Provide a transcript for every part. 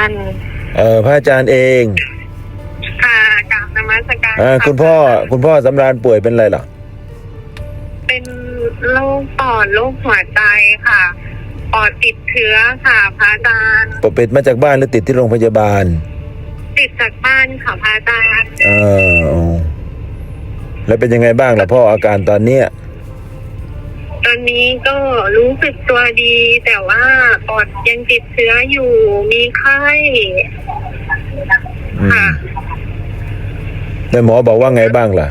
ารย์เออพระอาจารย์เองค่ะกราบนมัสการอ่าค่ะคุณพ่อคุณพ่อสำราญป่วยเป็นอะไรเหรอเป็นโรคปอดโรคหัวใจค่ะ ปอดติดเชื้อค่ะพระอาจารย์ปกปิดมาจากบ้านหรือติดที่โรงพยาบาลติดจากบ้านค่ะพระอาจารย์ เออแล้วเป็นยังไงบ้างล่ะพ่ออาการตอนเนี้ย ตอนนี้ก็รู้สึกตัวดี แต่ว่าปอดยังติดเชื้ออยู่มีไข้อืมค่ะแล้วหมอบอกว่าไงบ้างล่ะ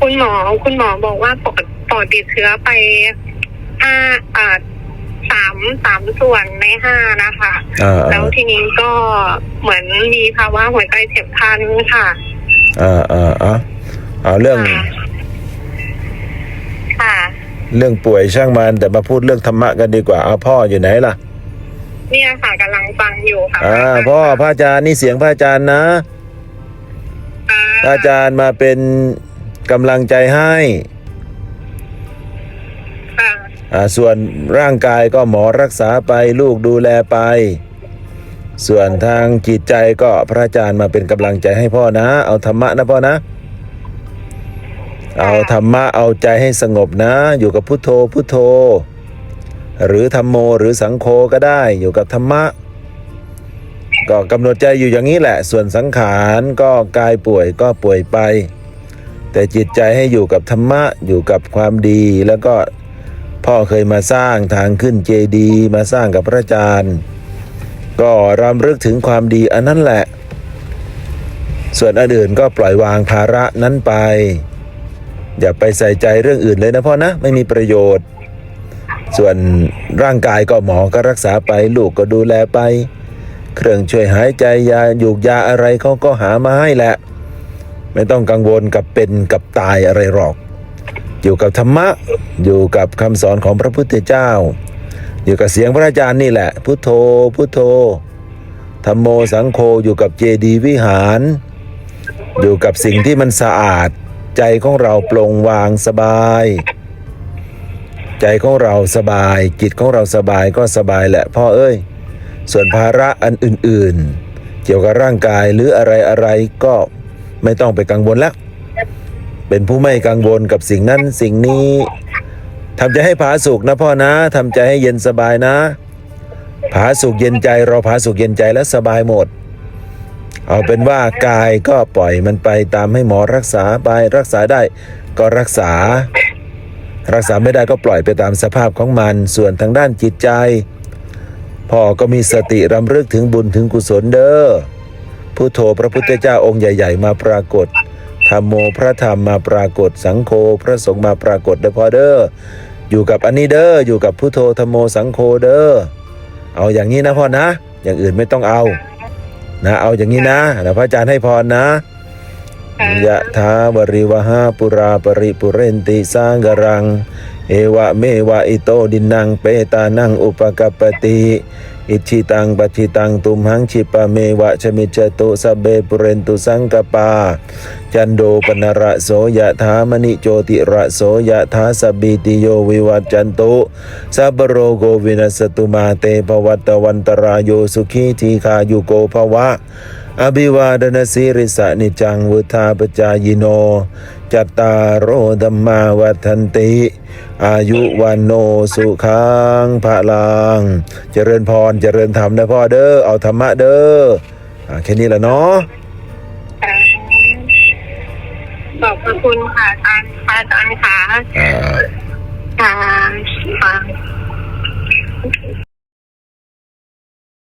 คุณหมอคุณหมอบอกว่าปอดปอดติดเชื้อไปห้าอ่าสามสามส่วนในห้านะคะอ่าแล้วทีนี้ก็เหมือนมีภาวะหัวใจเฉียบพลันค่ะอ่าอ่าอ่าเอาเรื่องค่ะค่ะ เรื่องป่วยช่างมันแต่มาพูดเรื่องธรรมะกันดีกว่าเอาพ่ออยู่ไหนล่ะ เนี่ยค่ะกำลังฟังอยู่ค่ะอ่าพ่อพระอาจารย์นี่เสียงพระอาจารย์นะค่ะพระอาจารย์มาเป็นกำลังใจให้ค่ะอ่าส่วนร่างกายก็หมอรักษาไปลูกดูแลไป ส่วนทางจิตใจก็พระอาจารย์มาเป็นกำลังใจให้พ่อนะ เอาธรรมะนะพ่อนะ เอาธรรมะเอาใจให้สงบนะ อยู่กับพุทโธพุทโธ หรือธรรมโมหรือสังโฆก็ได้อยู่กับธรรมะ ก็กำหนดใจอยู่อย่างนี้แหละ ส่วนสังขารก็กายป่วยก็ป่วยไป แต่จิตใจให้อยู่กับธรรมะอยู่กับความดีแล้วก็พ่อเคยมาสร้างทางขึ้นเจดีย์มาสร้างกับพระอาจารย์ ก็รำลึกถึงความดีอันนั้นแหละ ส่วนอันอื่นก็ปล่อยวางภาระนั้นไป อย่าไปใส่ใจเรื่องอื่นเลยนะพ่อนะไม่มีประโยชน์ ส่วนร่างกายก็หมอก็รักษาไปลูกก็ดูแลไป เครื่องช่วยหายใจยาหยูกยาอะไรเขาก็หามาให้แหละ ไม่ต้องกังวลกับเป็นกับตายอะไรหรอก อยู่กับธรรมะ อยู่กับคำสอนของพระพุทธเจ้า อยู่กับเสียงพระอาจารย์นี่แหละ พุทโธพุทโธธรรมโมสังโฆอยู่กับเจดีย์วิหาร อยู่กับสิ่งที่มันสะอาด ใจของเราโปร่งวางสบาย ใจของเราสบาย จิตของเราสบายก็สบายแหละพ่อเอ้ย ส่วนภาระอันอื่นๆ เกี่ยวกับร่างกายหรืออะไรอะไรก็ไม่ต้องไปกังวลแล้วเป็นผู้ไม่กังวลกับสิ่งนั้นสิ่งนี้ทำใจให้ผาสุกนะพ่อนะทำใจให้เย็นสบายนะผาสุกเย็นใจเราผาสุกเย็นใจแล้วสบายหมด เอาเป็นว่ากายก็ปล่อยมันไปตามให้หมอรักษาไปรักษาได้ก็รักษา รักษาไม่ได้ก็ปล่อยไปตามสภาพของมัน ส่วนทางด้านจิตใจพ่อก็มีสติรำลึกถึงบุญถึงกุศลเด้อผู้โทพระพุทธเจ้าองค์ใหญ่ ๆ มาปรากฏธรรมโมพระธรรมมาปรากฏ สังโฆพระสงฆ์มาปรากฏเด้อพ่อเด้ออยู่กับอันนี้เด้ออยู่กับพุทโธธรรมโมสังโฆเด้อเอาอย่างนี้นะพ่อนะ อย่างอื่นไม่ต้องเอา นะเอาอย่างนี้นะแล้วพระอาจารย์ให้พรนะค่ะยะถาวริวหาปุราปริปุเรนติสร้างกรัง เอวะเมวะอิโตดินังเปตานังอุปกปปติอิชิตังปัชิตังตุมหังชิปะเมวะชมิจจตุสพเบปุเรนตุสังกปาจันโดปนระโสยะถามณิโจติระโสยะถาสบิติโยวิวัจจันตุสัพโรโกวินัสตุมาเตภวัตวันตรายโยสุขีทีคายุโกภวะ อภิวาดนสีริสะนิจังวุธาปจายโน จัตตารโอธรรมาวัฏันติ อายุวันโนสุขังพระลัง เจริญพรเจริญธรรมนะพ่อเด้อเอาธรรมะเด้ออแค่นี้แหละเนาะ ขอบพระคุณค่ะอาจารย์ค่ะอาจารย์คะค่ะค่ะ